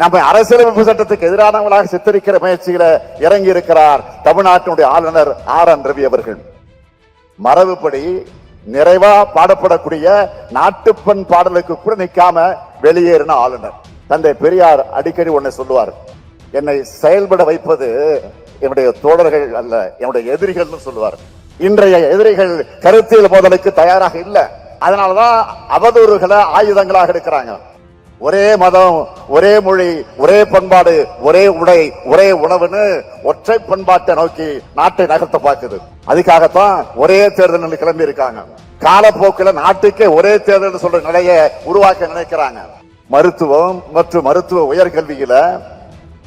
நம்ம அரசியலமைப்பு சட்டத்துக்கு எதிரானவங்களாக சித்தரிக்கிற முயற்சியில இறங்கி இருக்கிறார் தமிழ்நாட்டினுடைய ஆளுநர் ஆர் என் ரவி அவர்கள். மரபுப்படி நிறைவா பாடப்படக்கூடிய நாட்டுப்பெண் பாடலுக்கு கூட நிற்காம வெளியேறின ஆளுநர். தந்தை பெரியார் அடிக்கடி ஒன்னை சொல்லுவார் என்னை செயல்பட வைப்பது என்னுடைய தோழர்கள் அல்ல என்னுடைய எதிரிகள்னு சொல்லுவார். இன்றைய எதிரிகள் கருத்தியல் மோதலுக்கு தயாராக இல்லை. அதனாலதான் அவதூறுகளை ஆயுதங்களாக எடுக்கிறாங்க. ஒரே மதம் ஒரே மொழி ஒரே பண்பாடு ஒரே உடை ஒரே உணவுன்னு ஒற்றை பண்பாட்டை நோக்கி நாட்டை நகர்த்த பார்க்குது. அதுக்காகத்தான் ஒரே தேர்தல் கிளம்பி இருக்காங்க காலப்போக்கில் நாட்டுக்கே ஒரே தேர்தல் சொல்ற நிலையை உருவாக்க நினைக்கிறாங்க. மருத்துவம் மற்றும் மருத்துவ உயர்கல்வியில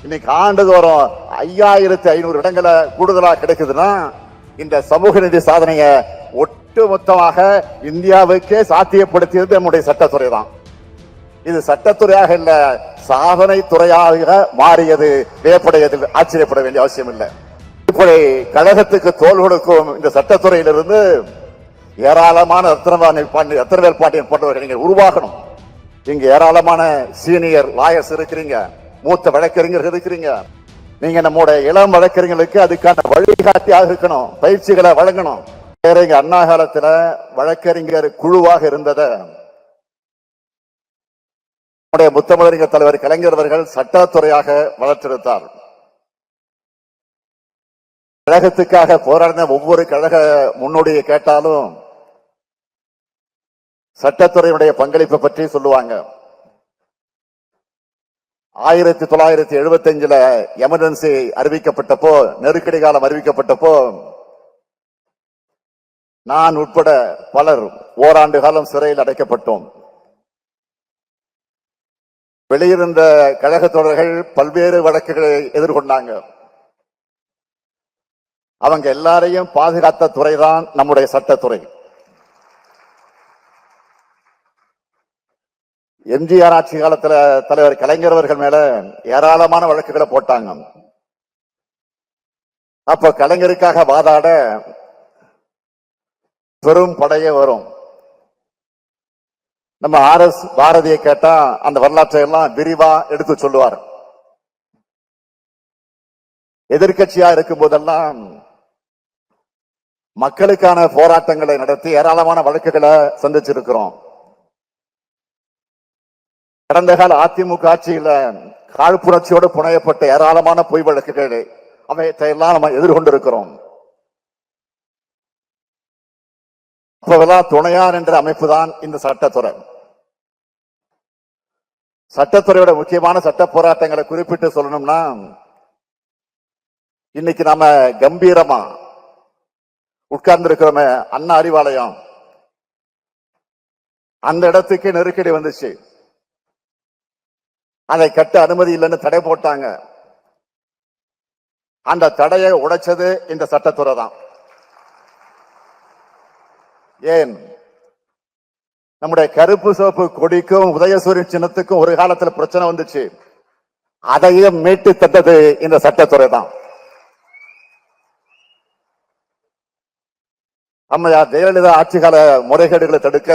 இன்னைக்கு ஆண்டுதோறும் ஐயாயிரத்தி ஐநூறு இடங்களை கூடுதலாக கிடைக்குதுன்னா இந்த சமூக நிதி சாதனையை ஒட்டுமொத்தமாக இந்தியாவுக்கே சாத்தியப்படுத்தியது நம்முடைய சட்டத்துறை தான் இது சட்டத்துறையாக இல்ல சாதனை துறையாக மாறியது. வியப்படையதில் ஆச்சரியப்பட வேண்டிய அவசியம் இல்லை. இப்படி கழகத்துக்கு தோல் கொடுக்கும் இந்த சட்டத்துறையிலிருந்து ஏராளமான ரத்னவாணி பாண்டி ரத்னவேல் பாண்டியன் போன்றவர்கள் நீங்கள் உருவாகணும் இங்க ஏராளமான சீனியர் லாயர்ஸ் இருக்கிறீங்க மூத்த வழக்கறிஞர்கள் இருக்கிறீங்க. நீங்க நம்முடைய இளம் வழக்கறிஞர்களுக்கு அதுக்கான வழிகாட்டியாக இருக்கணும் பயிற்சிகளை வழங்கணும். பேரறிஞர் அண்ணா காலத்துல வழக்கறிஞர் குழுவாக இருந்ததை நம்முடைய முத்தமிழறிஞர் தலைவர் கலைஞர் அவர்கள் சட்டத்துறையாக வளர்த்திருந்தார். கழகத்துக்காக போராடின ஒவ்வொரு கழக முன்னோடியை கேட்டாலும் சட்டத்துறையுடைய பங்களிப்பை பற்றி சொல்லுவாங்க. ஆயிரத்தி தொள்ளாயிரத்தி எழுபத்தி அஞ்சுல எமர்ஜென்சி அறிவிக்கப்பட்டப்போ நெருக்கடி காலம் அறிவிக்கப்பட்டப்போ நான் உட்பட பலர் ஓராண்டு காலம் சிறையில் அடைக்கப்பட்டோம். வெளியிருந்த கழக தொடர்கள் பல்வேறு வழக்குகளை எதிர்கொண்டாங்க. அவங்க எல்லாரையும் பாதுகாத்த துறைதான் நம்முடைய சட்டத்துறை. எம்ஜிஆர் ஆட்சி காலத்துல தலைவர் கலைஞர் அவர்கள் மேல ஏராளமான வழக்குகளை போட்டாங்க. அப்ப கலைஞருக்காக வாதாட பெரும் படையே வரும். நம்ம ஆர் எஸ் பாரதியை கேட்டா அந்த வரலாற்றை எல்லாம் விரிவா எடுத்து சொல்லுவார். எதிர்க்கட்சியா இருக்கும் போதெல்லாம் மக்களுக்கான போராட்டங்களை நடத்தி ஏராளமான வழக்குகளை சந்திச்சிருக்கிறோம். கடந்த கால அதிமுக ஆட்சியில காழ்ப்புணர்ச்சியோடு புனையப்பட்ட ஏராளமான பொய் வழக்குகளை அவையத்தை எல்லாம் நம்ம எதிர்கொண்டிருக்கிறோம். அப்பவெல்லாம் துணையார் என்ற அமைப்பு தான் இந்த சட்டத்துறை. சட்டத்துறையோட முக்கியமான சட்ட போராட்டங்களை குறிப்பிட்டு சொல்லணும்னா இன்னைக்கு நாம கம்பீரமா உட்கார்ந்து இருக்கிறோமே அண்ணா அறிவாலயம். அந்த இடத்துக்கு நெருக்கடி வந்துச்சு. அதை கட்ட அனுமதி இல்லைன்னு தடை போட்டாங்க. அந்த தடையை உடைச்சது இந்த சட்டத்துறை தான் ஏன்? நம்முடைய கருப்பு சோப்பு கொடிக்கும் உதயசூரியன் சின்னத்துக்கும் ஒரு காலத்துல பிரச்சனை வந்துச்சு. அதையும் மீட்டு தந்தது இந்த சட்டத்துறை தான். அம்மையார் ஜெயலலிதா ஆட்சி கால முறைகேடுகளை தடுக்க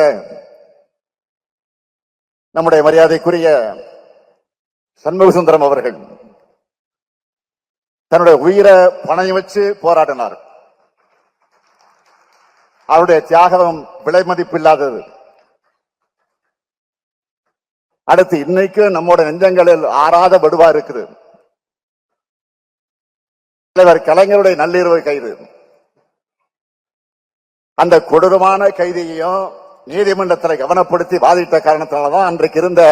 நம்முடைய மரியாதைக்குரிய சண்முக சுந்தரம் அவர்கள் தன்னுடைய உயிரை பணயம் வச்சு போராடினார். அவருடைய தியாகம் விலை மதிப்பில்லாதது அடுத்து இன்னைக்கு நம்மோட நெஞ்சங்களில் ஆறாத வடுவா இருக்குது. தலைவர் கலைஞருடைய நள்ளிரவு கைது. அந்த கொடூரமான கைதியையும் நீதிமன்றத்தில் கவனப்படுத்தி வாதிட்ட காரணத்தினாலதான் அன்றைக்கு இருந்த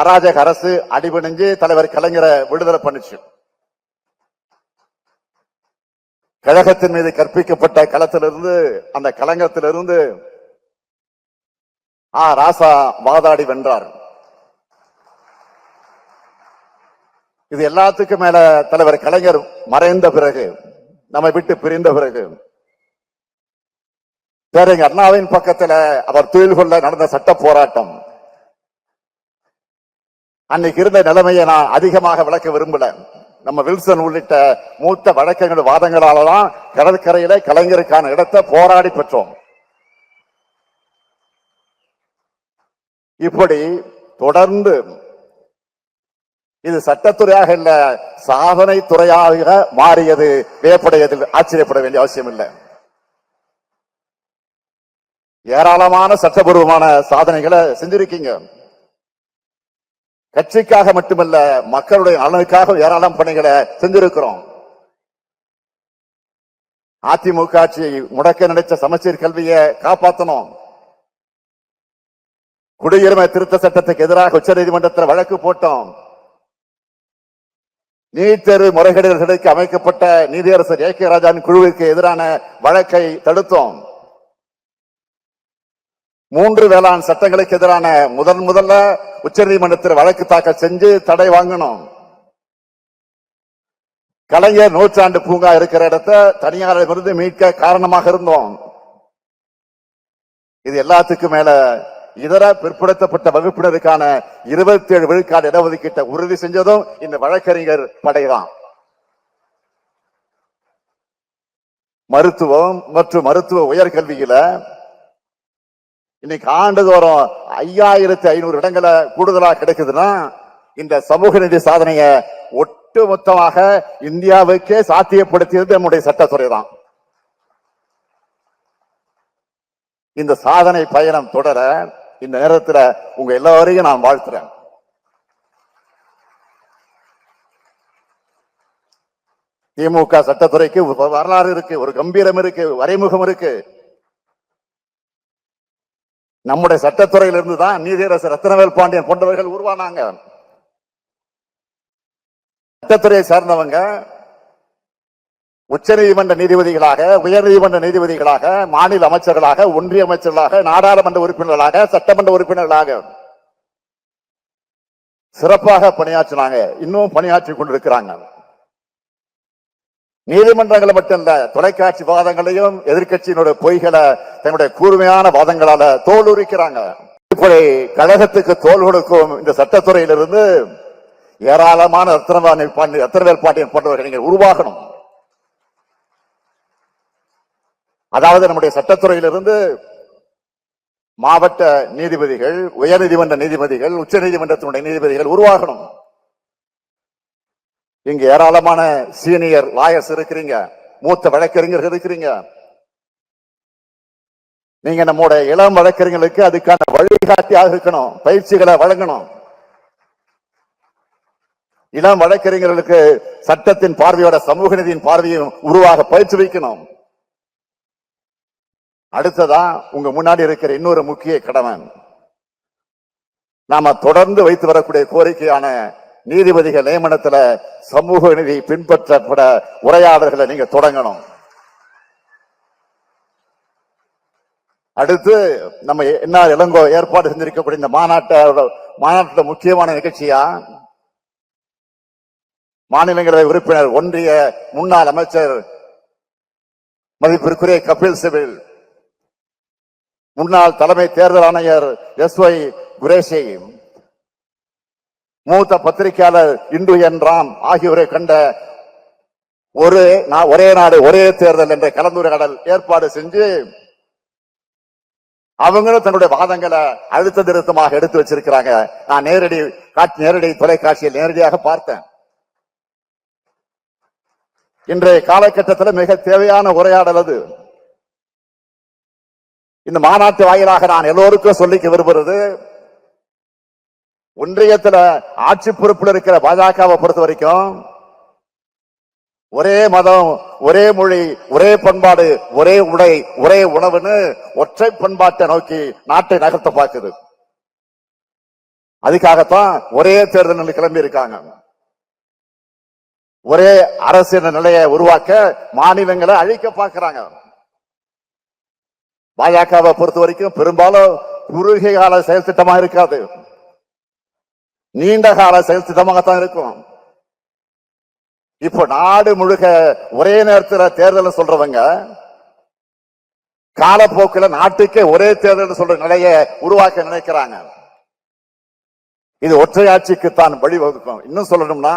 அராஜக அரசு அடிபணிஞ்சு தலைவர் கலைஞரை விடுதலை பண்ணுச்சு. கழகத்தின் மீது கற்பிக்கப்பட்ட களத்திலிருந்து அந்த களங்கத்திலிருந்து ஆ. ராசா வாதாடி வென்றார். இது எல்லாத்துக்கும் மேல தலைவர் கலைஞர் மறைந்த பிறகு நம்மை விட்டு பிரிந்த பிறகு பேரங்க அண்ணாவின் பக்கத்துல அவர் தொழில் கொள்ள நடந்த சட்ட போராட்டம் அன்னைக்கு இருந்த நிலைமையை நான் அதிகமாக விளக்க விரும்பல. நம்ம வில்சன் உள்ளிட்ட மூத்த வழக்கங்கள் வாதங்களாலதான் கடற்கரையில கலைஞருக்கான இடத்தை போராடி பெற்றோம். இப்படி தொடர்ந்து இது சட்டத்துறையாக இல்ல சாதனை துறையாக மாறியது வேப்படையதில் ஆச்சரியப்பட வேண்டிய அவசியம் இல்லை. ஏராளமான சட்டபூர்வமான சாதனைகளை செஞ்சிருக்கீங்க. கட்சிக்காக மட்டுமல்ல மக்களுடைய நலனுக்காக ஏராளம் பணிகளை செஞ்சிருக்கிறோம். அதிமுக ஆட்சி முடக்க நினைச்ச சமச்சீர் கல்வியை காப்பாற்றணும் குடியுரிமை திருத்த சட்டத்துக்கு எதிராக உச்ச நீதிமன்றத்தில் வழக்கு போட்டோம். நீட் தேர்வு முறைகேடுகளுக்கு அமைக்கப்பட்ட நீதியரசர் ஏ கே ராஜாவின் குழுவிற்கு எதிரான வழக்கை தடுத்தோம். மூன்று வேளாண் சட்டங்களுக்கு எதிரான முதன் முதல்ல உச்சநீதிமன்றத்தில் வழக்கு தாக்கல் செஞ்சு தடை வாங்கணும். கலைஞர் நூற்றாண்டு பூங்கா இருக்கிற இடத்த தனியாரிடமிருந்து மீட்க காரணமாக இருந்தோம். இது எல்லாத்துக்கும் மேல இதர பிற்படுத்தப்பட்ட வகுப்பினருக்கான இருபத்தி ஏழு விழுக்காடு இடஒதுக்கீட்டை உறுதி செஞ்சதும் இந்த வழக்கறிஞர் படைதான். மருத்துவம் மற்றும் மருத்துவ உயர்கல்வியில இன்னைக்கு ஆண்டுதோறும் ஐயாயிரத்தி ஐநூறு இடங்களை கூடுதலா கிடைக்குதுன்னா இந்த சமூக நிதி சாதனைய ஒட்டு மொத்தமாக இந்தியாவுக்கே சாத்தியப்படுத்தியது நம்முடைய சட்டத்துறை தான். இந்த சாதனை பயணம் தொடர இந்த நேரத்துல உங்க எல்லாரையும் நான் வாழ்த்துறேன். திமுக சட்டத்துறைக்கு ஒரு வரலாறு இருக்கு ஒரு கம்பீரம் இருக்கு வரைமுகம் இருக்கு. நம்முடைய சட்டத்துறையிலிருந்து தான் நீதியரசர் ரத்னவேல் பாண்டியன் போன்றவர்கள் உருவானாங்க. சட்டத்துறையை சார்ந்தவங்க உச்சநீதிமன்ற நீதிபதிகளாக உயர் நீதிமன்ற நீதிபதிகளாக மாநில அமைச்சர்களாக ஒன்றிய அமைச்சர்களாக நாடாளுமன்ற உறுப்பினர்களாக சட்டமன்ற உறுப்பினர்களாக சிறப்பாக பணியாற்றினாங்க. இன்னும் பணியாற்றி கொண்டிருக்கிறாங்க. நீதிமன்றங்களை மட்டும் தொலைக்காட்சி வாதங்களையும் எதிர்க்கட்சியினுடைய பொய்களை தன்னுடைய கூர்மையான வாதங்களால தோல் உரிக்கிறாங்க இப்படி கழகத்துக்கு தோல் கொடுக்கும் இந்த சட்டத்துறையிலிருந்து ஏராளமான ரத்னவாணி பாண்டி ரத்னவேல் பாண்டியன் போன்றவர்கள் நீங்கள் உருவாகணும் அதாவது நம்முடைய சட்டத்துறையிலிருந்து மாவட்ட நீதிபதிகள் உயர்நீதிமன்ற நீதிபதிகள் உச்ச நீதிமன்றத்தினுடைய நீதிபதிகள் உருவாகணும். இங்க ஏராளமான சீனியர் லாயர்ஸ் இருக்கிறீங்க. மூத்த வழக்கறிஞர்கள் இருக்கிறீங்க. நீங்க நம்முடைய இளம் வழக்கறிஞர்களுக்கு அதுக்கான வழிகாட்டியாக இருக்கணும். பயிற்சிகளை வழங்கணும். இளம் வழக்கறிஞர்களுக்கு சட்டத்தின் பார்வையோட சமூக நீதியின் பார்வையும் உருவாக பயிற்சி வைக்கணும். அடுத்ததா உங்க முன்னாடி இருக்கிற இன்னொரு முக்கிய கடமை. நாம தொடர்ந்து வைத்து வரக்கூடிய கோரிக்கையான நீதிபதிகள் நியமனத்துல சமூக நீதி பின்பற்றப்பட உரையாடல்களை நீங்க தொடங்கணும். அடுத்து நம்ம என்ன இளங்கோ ஏற்பாடு செஞ்சிருக்கக்கூடிய இந்த மாநாட்டோட மாநாட்டுல முக்கியமான நிகழ்ச்சியா? மாநிலங்களவை உறுப்பினர் ஒன்றிய முன்னாள் அமைச்சர் மதிப்பிற்குரிய கபில் சிபில் முன்னாள் தலைமை தேர்தல் ஆணையர் எஸ் ஒய் குரேஷி மூத்த பத்திரிகையாளர் இந்து என் ராம் ஆகியோரை கண்ட ஒரு நான் ஒரே நாடு ஒரே தேர்தல் என்ற கலந்துரையாடல் ஏற்பாடு செஞ்சு அவங்களும் தன்னுடைய வாதங்களை அழுத்த திருத்தமாக எடுத்து வச்சிருக்கிறாங்க. நான் நேரடி காட்சி நேரடி தொலைக்காட்சியில் நேரடியாக பார்த்தேன். இன்றைய காலகட்டத்தில் மிக தேவையான உரையாடல் அது. இந்த மாநாட்டு வாயிலாக நான் எல்லோருக்கும் சொல்லிக்க விரும்புறது ஒன்றியத்துல ஆட்சி பொறுப்பில் இருக்கிற பாஜகவை பொறுத்த வரைக்கும் ஒரே மதம் ஒரே மொழி ஒரே பண்பாடு ஒரே உடை ஒரே உணவுன்னு ஒற்றை பண்பாட்டை நோக்கி நாட்டை நகர்த்த பார்க்குது. அதுக்காகத்தான் ஒரே தேர்தல் கிளம்பி இருக்காங்க. ஒரே அரசு என்ற நிலையை உருவாக்க மாநிலங்களை அழிக்க பார்க்கிறாங்க. பாஜகவை பொறுத்த வரைக்கும் பெரும்பாலும் குறுகிய கால செயல் திட்டமா இருக்காது. நீண்ட கால செயல் திட்டமாகத்தான் இருக்கும். இப்போ நாடு முழுக்க ஒரே நேரத்தில் தேர்தல் சொல்றவங்க காலப்போக்கில் நாட்டுக்கே ஒரே தேர்தல் சொல்ற நிலையை உருவாக்க நினைக்கிறாங்க. இது ஒற்றையாட்சிக்கு தான் வழிவகுக்கும். இன்னும் சொல்லணும்னா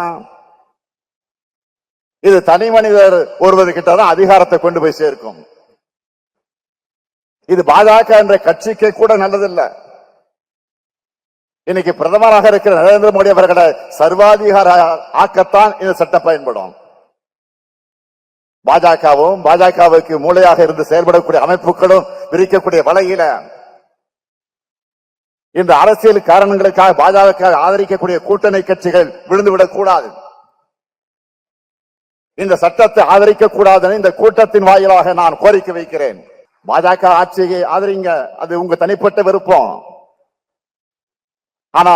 இது தனி மனிதர் ஒருவர்கிட்ட தான் அதிகாரத்தை கொண்டு போய் சேர்க்கும். இது பாஜக என்ற கட்சிக்கு கூட நல்லதில்லை. இன்னைக்கு பிரதமராக இருக்கிற நரேந்திர மோடி அவர்களை சர்வாதிகார ஆக்கத்தான் இந்த சட்டம் பயன்படும். பாஜகவும் பாஜகவுக்கு மூளையாக இருந்து செயல்படக்கூடிய அமைப்புகளும் விரிக்கக்கூடிய வலையில இந்த அரசியல் காரணங்களுக்காக பாஜக ஆதரிக்கக்கூடிய கூட்டணி கட்சிகள் விழுந்துவிடக் கூடாது. இந்த சட்டத்தை ஆதரிக்க கூடாதுன்னு இந்த கூட்டத்தின் வாயிலாக நான் கோரிக்கை வைக்கிறேன். பாஜக ஆட்சியை ஆதரிங்க அது உங்க தனிப்பட்ட விருப்பம். ஆனா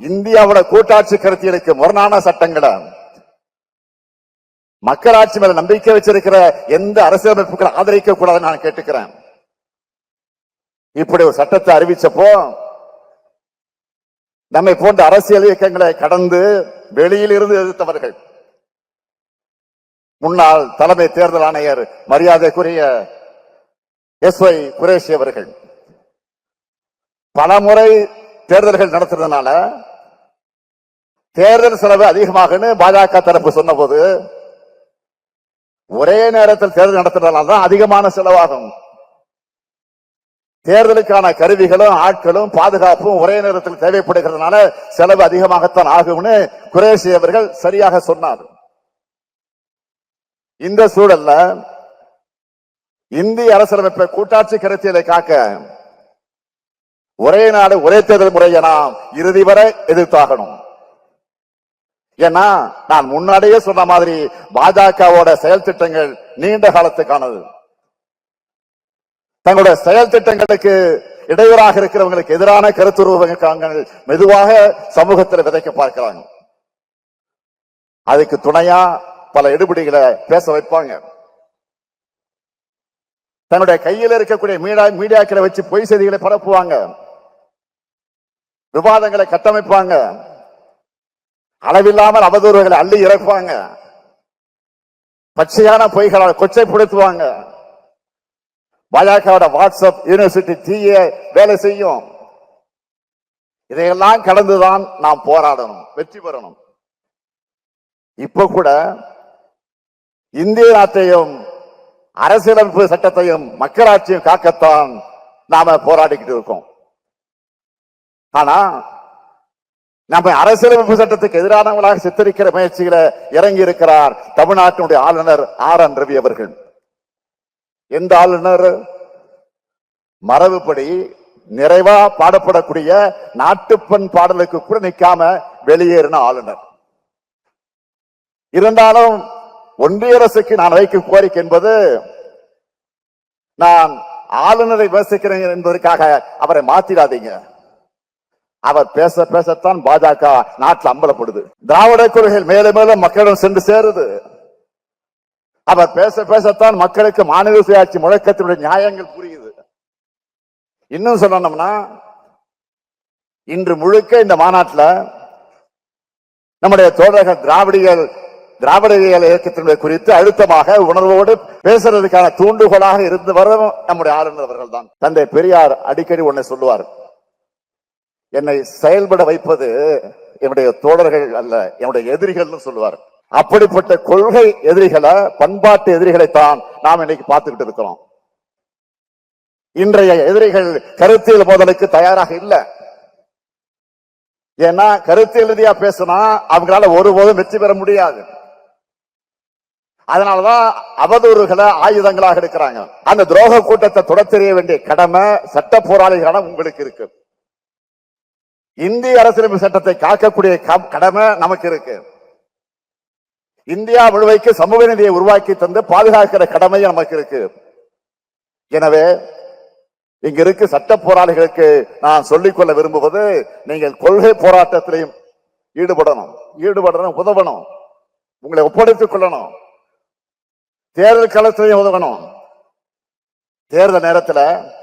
இந்தியாவோட கூட்டாட்சி கருத்தியலுக்கு முரணான சட்டங்களை மக்களாட்சி மேல நம்பிக்கை வச்சிருக்கிற எந்த அரசியலமைப்புகளை ஆதரிக்க கூடாதுன்னு நான் கேட்டுக்கிறேன். இப்படி ஒரு சட்டத்தை அறிவிச்சப்போ நம்மை போன்ற அரசியல் இயக்கங்களை கடந்து வெளியில் இருந்து எதிர்த்தவர்கள் முன்னாள் தலைமை தேர்தல் ஆணையர் மரியாதைக்குரிய எஸ் ஒய் குரேஷி அவர்கள் பலமுறை தேர்தல்கள் நடத்துறதுனால தேர்தல் செலவு அதிகமாகுன்னு பாஜக தரப்பு சொன்னபோது ஒரே நேரத்தில் தேர்தல் நடத்துறதுனால தான் அதிகமான செலவாகும். தேர்தலுக்கான கருவிகளும் ஆட்களும் பாதுகாப்பும் ஒரே நேரத்தில் தேவைப்படுகிறதுனால செலவு அதிகமாகத்தான் ஆகும்னு குரேஷி அவர்கள் சரியாக சொன்னார். இந்த சூழல்ல இந்திய அரசியலமைப்பை கூட்டாட்சி கருத்தியலை காக்க ஒரே நாடு ஒரே தேர்தல் முறையை நாம் இறுதி வரை எதிர்த்தாகணும். ஏன்னா நான் முன்னாடியே சொன்ன மாதிரி பாஜகவோட செயல் திட்டங்கள் நீண்ட காலத்துக்கானது. தங்களுடைய செயல் திட்டங்களுக்கு இடையூறாக இருக்கிறவங்களுக்கு எதிரான கருத்துருவங்கள் மெதுவாக சமூகத்தில் விதைக்க பார்க்கிறாங்க. அதுக்கு துணையா பல எடுபடிகளை பேச வைப்பாங்க. தன்னுடைய கையில் இருக்கக்கூடிய மீடியா மீடியாக்களை வச்சு பொய் செய்திகளை பரப்புவாங்க. விவாதங்களை கட்டமைப்பாங்க. அளவில்லாமல் அவதூறுகளை அள்ளி இறப்பாங்க பச்சையான பொய்களால் கொச்சைப்படுத்துவாங்க. பாஜகவோட வாட்ஸ்அப் யூனிவர்சிட்டி தீய வேலை செய்யும். இதையெல்லாம் கடந்துதான் நாம் போராடணும் வெற்றி பெறணும். இப்ப கூட இந்திய நாட்டையும் அரசியலமைப்பு சட்டத்தையும் மக்களாட்சியும் காக்கத்தான் நாம போராடிக்கிட்டு இருக்கோம். ஆனா நம்ம அரசியலமைப்பு சட்டத்துக்கு எதிரானவங்களாக சித்தரிக்கிற முயற்சிகளை இறங்கி இருக்கிறார் தமிழ்நாட்டினுடைய ஆளுநர் ஆர் என் ரவி அவர்கள். எந்த ஆளுநர்? மரபுப்படி நிறைவா பாடப்படக்கூடிய நாட்டுப்பெண் பாடலுக்கு கூட நிக்காம வெளியேறின ஆளுநர். இருந்தாலும் ஒன்றிய அரசுக்கு நான் வைக்கும் கோரிக்கை என்பது நான் ஆளுநரை விமர்சிக்கிறேன் என்பதற்காக அவரை மாத்திடாதீங்க அவர் பேச பேசத்தான் பாஜக நாட்டில் அம்பலப்படுது. திராவிட கொள்கைகள் மேலும் மேலும் மக்களிடம் சென்று சேருது. அவர் பேச பேசத்தான் மக்களுக்கு மாநில சுயாட்சி முழக்கத்தினுடைய நியாயங்கள் புரியுது. இன்னும் சொல்லணும்னா இன்று முழுக்க இந்த மாநாட்டில் நம்முடைய தோழர்கள் திராவிடிகள் திராவிடவியல் இயக்கத்தினுடைய குறித்து அழுத்தமாக உணர்வோடு பேசுறதுக்கான தூண்டுகோலாக இருந்து வரும் நம்முடைய ஆளுநர் அவர்கள் தான் தந்தை பெரியார் அடிக்கடி ஒன்னை சொல்லுவார் என்னை செயல்பட வைப்பது என்னுடைய தோழர்கள் அல்ல என்னுடைய எதிரிகள்னு சொல்லுவார். அப்படிப்பட்ட கொள்கை எதிரிகளை பண்பாட்டு எதிரிகளைத்தான் நாம் இன்னைக்கு பார்த்துக்கிட்டு இருக்கிறோம். இன்றைய எதிரிகள் கருத்தியல் மோதலுக்கு தயாராக இல்ல. ஏன்னா கருத்தியல் ரீதியா பேசினா அவங்களால ஒருபோதும் வெற்றி பெற முடியாது. அதனாலதான் அவதூறுகளை ஆயுதங்களாக எடுக்கிறாங்க. அந்த துரோக கூட்டத்தை தொடத்தெறிய வேண்டிய கடமை சட்ட போராளிகளான உங்களுக்கு இருக்கு. இந்திய அரசியலமைப்பு சட்டத்தை காக்கக்கூடிய க- கடமை நமக்கு இருக்கு. இந்தியா முழுமைக்கு சமூக நிதியை உருவாக்கி தந்து பாதுகாக்கிற கடமை நமக்கு இருக்கு. எனவே இங்க இருக்கு சட்ட போராளிகளுக்கு நான் சொல்லிக்கொள்ள விரும்புவது நீங்கள் கொள்கை போராட்டத்திலையும் ஈடுபடணும். ஈடுபடணும் உதவணும். உங்களை ஒப்படைத்துக் கொள்ளணும். தேர்தல் களத்திலையும் உதவணும். தேர்தல் நேரத்தில்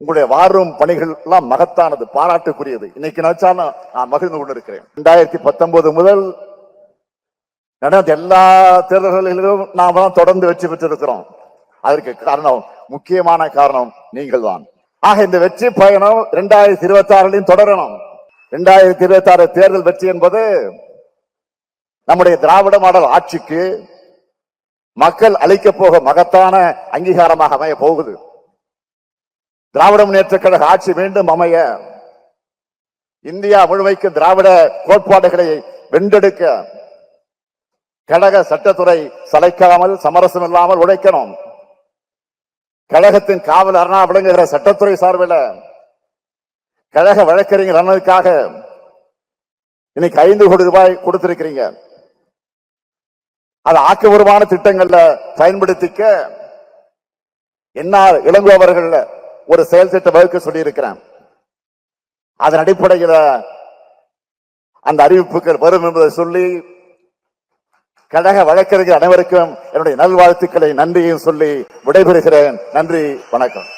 உங்களுடைய வாரும் பணிகள் எல்லாம் மகத்தானது பாராட்டுக்குரியது. இன்னைக்கு நினைச்சாலும் நான் மகிழ்ந்து கொண்டிருக்கிறேன். ரெண்டாயிரத்தி பத்தொன்பது முதல் நடந்த எல்லா தேர்தல்களிலும் நாம தான் தொடர்ந்து வெற்றி பெற்றிருக்கிறோம். அதற்கு காரணம் முக்கியமான காரணம் நீங்கள் தான் ஆக இந்த வெற்றி பயணம் இரண்டாயிரத்தி இருபத்தி ஆறுலையும் தொடரணும். இரண்டாயிரத்தி இருபத்தி ஆறு தேர்தல் வெற்றி என்பது நம்முடைய திராவிட மாடல் ஆட்சிக்கு மக்கள் அளிக்க போக மகத்தான அங்கீகாரமாக அமைய போகுது. திராவிட முன்னேற்ற கழக ஆட்சி மீண்டும் அமைய இந்தியா முழுமைக்கு திராவிட கோட்பாடுகளை வென்றெடுக்க கழக சட்டத்துறை சளைக்காமல் சமரசம் இல்லாமல் உழைக்கணும். கழகத்தின் காவல் அரணா விளங்குகிற சட்டத்துறை சார்பில் கழக வழக்கறிஞர் அண்ணனுக்காக இன்னைக்கு ஐந்து கோடி ரூபாய் கொடுத்திருக்கிறீங்க. அது ஆக்கபூர்வமான திட்டங்கள்ல பயன்படுத்திக்க என்னால் இளங்கோவர்கள் ஒரு செயல் திட்டம் வகுக்க சொல்லியிருக்கிறேன். அதன் அடிப்படையில் அந்த அறிவிப்புகள் வரும் என்பதை சொல்லி கழக வழக்கறிஞர் அனைவருக்கும் என்னுடைய நல்வாழ்த்துக்களை நன்றியும் சொல்லி விடைபெறுகிறேன். நன்றி வணக்கம்.